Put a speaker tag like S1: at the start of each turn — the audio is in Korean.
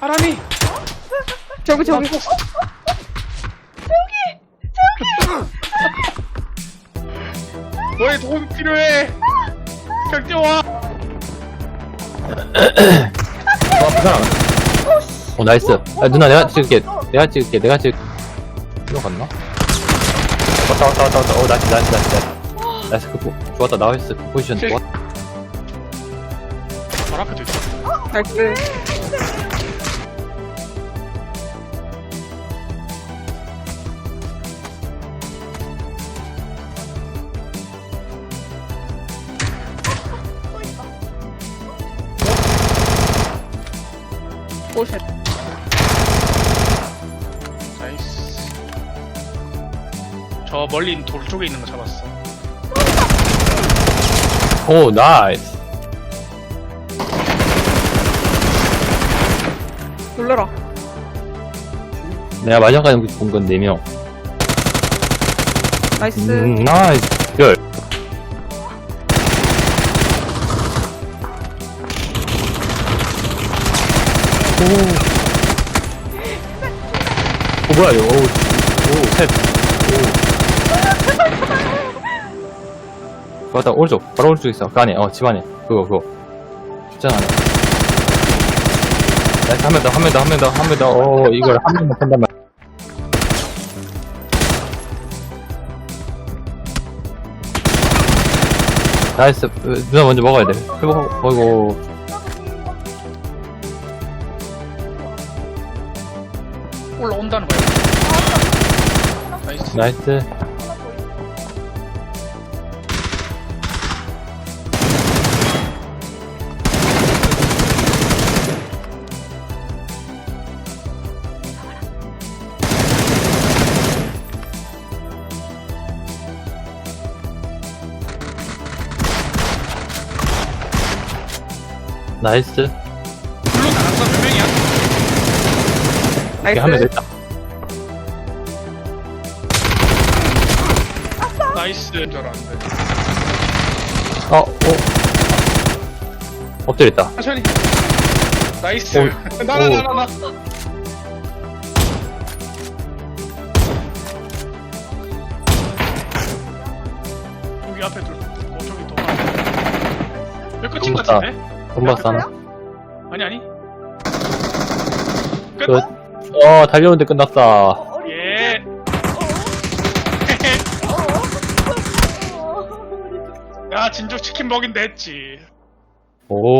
S1: 아람이
S2: 저기 저기
S1: 너의 도움이 필요해 뛰어와
S3: 어, 그 사람. 어, 나이스. 야, 누나, 내가 찍을게. 내가 찍을게. 내가 찍을게. 이거 갔나? 왔다, 왔다, 왔다, 왔다. 어, 나이스, 나이스, 나이스, 나이스. 나이스, 그, 포- 좋았다. 나이스, 그 포지션
S1: 실-
S3: 좋았다.
S1: 바로 앞에도 있어
S2: 나이스 오쉣
S1: 나이스 저 멀리 있는 돌 쪽에 있는 거 잡았어
S3: 오, 나이스.
S2: 놀래라
S3: 내가 마지막까지 본 건 4명.
S2: 나이스
S3: 음, 나이스. 별. 오. 오, 뭐야, 이거. 오, 오, 셋. 오. 맞다, 오른쪽. 바로 오른쪽 있어. 그 안에, 어, 집 안에. 그거, 그거. 집장 안에. 나이스, 한명 더, 한 명 더, 한 명 더, 한 명 더. 오, 이걸 한 명만 판단 말. 나이스. 어, 누나 먼저 먹어야 돼. 회복, 어이구.
S1: 올라온다는 거야 나이스
S3: 나이스. 나이스. 이렇게 하면
S2: 나이스
S3: 됐다.
S1: 나이스인 줄 알았는데
S3: 어, 오. 엎드렸다.
S1: 천천히 나이스
S3: 오.
S1: 나나 나 나나 여기 앞에 둘 어, 저기 또몇 끝인 것. 같은데?
S3: 돈바스 하나.
S1: 아니 아니 끝?
S3: 끝. 어, 달려오는데 끝났다.
S1: 예 야 진주 치킨 먹인다 했지
S3: 오.